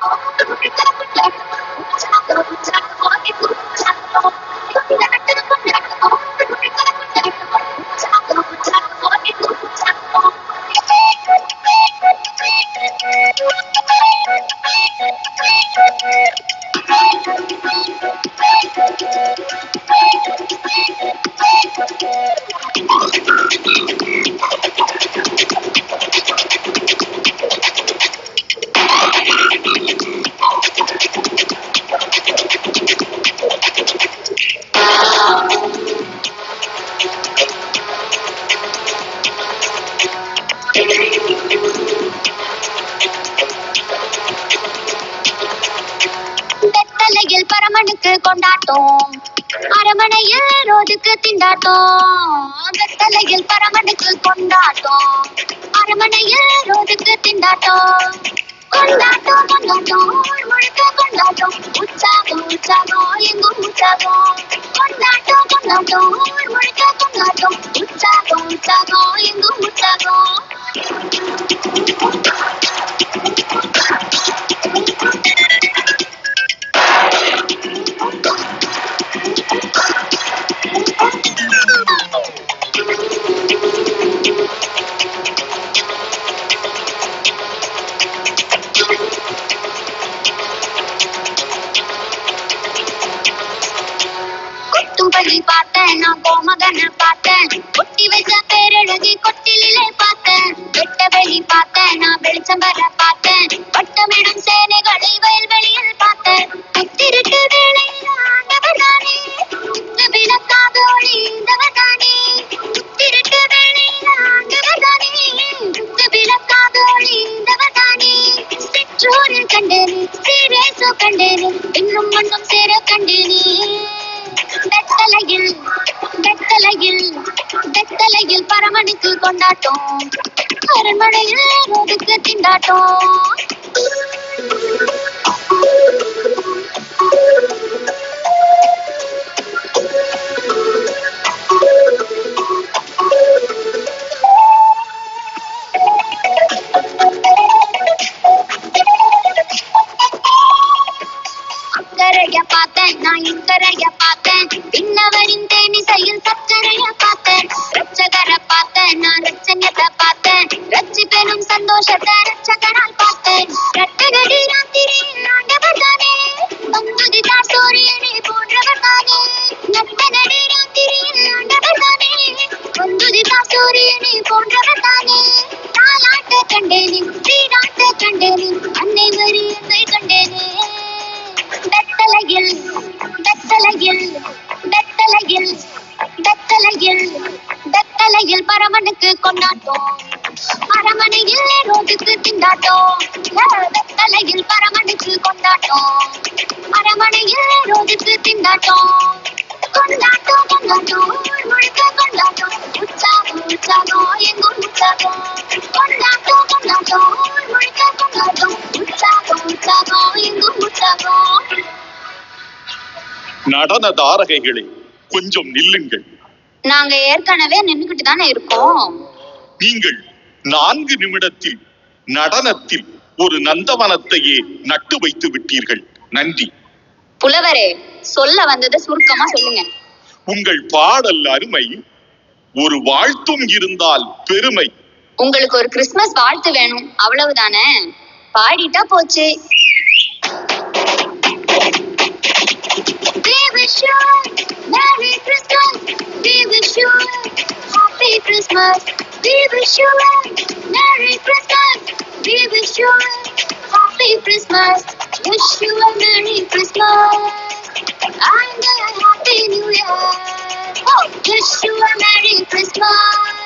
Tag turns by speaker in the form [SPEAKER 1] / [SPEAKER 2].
[SPEAKER 1] வெத்தலையில் பரமனுக்கு கொண்டாட்டம். அரமனையில் ரோதுக்கு திண்டாட்டம். தலையில் பரமனுக்கு கொண்டாட்டம். அரமனையில் ரோதுக்கு திண்டாட்டம். கொண்டாட்டம் கொண்டாட்டம். முழுக்க கொண்டாட்டம். உற்சாகம் உற்சாகம். எங்கும் உற்சாகம். கொண்டாட்டம் கொண்டாட்டம். முழுக்க கொண்டாட்டம். உற்சாகம் உற்சாகம். எங்கும் உற்சாகம். கொட்டும்படி பார்த்தேன் நான் கோமகனை பார்த்தேன். கொட்டி வச்ச பேரழகி கொட்டிலே பார்த்தேன். வெட்ட வெளி பார்த்தேன் நான் வெளிச்சம் வர பார்த்தேன் பட்டமிடும் சேனைகளை வயல்வெளியில் பார்த்தேன். கத்திருட்டு வேளையில் ஆண்டவர் தானே. குத்து விளக்காக ஒளிந்தவர் தானே. குத்திருட்டு வேளையில் ஆண்டவர் தானே. குத்து ஒளிந்தவர் தானே. சிற்றூரில் கண்டேனே சீரேசோ கண்டேனே. இன்னும் மண்ணும் சேர கண்டேனே. வெத்தலையில் வெத்தலையில் பரமனுக்கு கொண்டாட்டம். அரண்மனையில் ரோடுக்கு திண்டாட்டம். பார்த்தேன் நான் இக்கரைய தக்கலையில் தக்கலையில் தக்கலையில் பரமனுக்கு கொண்டாட்டம். அரமனையில் ரோட்டுக்கு திண்டாட்டம். தக்கலையில் பரமனுக்கு கொண்டாட்டம். அரமனையில் ரோட்டுக்கு திண்டாட்டம். கொண்டாட்டம் கொண்டாட்டம் ஊர் முழுக்க கொண்டாட்டம். உற்சாகம் உற்சாகம் எங்கும் உற்சாகம். கொண்டாட்டம் கொண்டாட்டம் ஊர் முழுக்க கொண்டாட்டம். உற்சாகம் உற்சாகம் எங்கும் உற்சாகம்.
[SPEAKER 2] நடன தாரகைகளே கொஞ்சம் நில்லுங்கள்.
[SPEAKER 1] நாங்க ஏற்கனவே நின்னுக்கிட்டு தானே இருக்கோம்.
[SPEAKER 2] நீங்கள் நான்கு நிமிடத்தில் நடனத்தில் ஒரு நந்தவனத்தையே நட்டு வைத்து விட்டீர்கள். நன்றி.
[SPEAKER 1] புலவரே சொல்ல வந்ததை சுருக்கமா சொல்லுங்க.
[SPEAKER 2] உங்கள் பாடல் அருமை ஒரு வாழ்த்தும் இருந்தால் பெருமை.
[SPEAKER 1] உங்களுக்கு ஒரு கிறிஸ்மஸ் வாழ்த்து வேணும் அவ்வளவுதானே? பாடிட்டா போச்சு. Tom, we wish you a happy Christmas. We wish you a Merry Christmas. We wish you a happy Christmas. Wish you a Merry Christmas and a Happy New Year. Oh, wish you a Merry Christmas.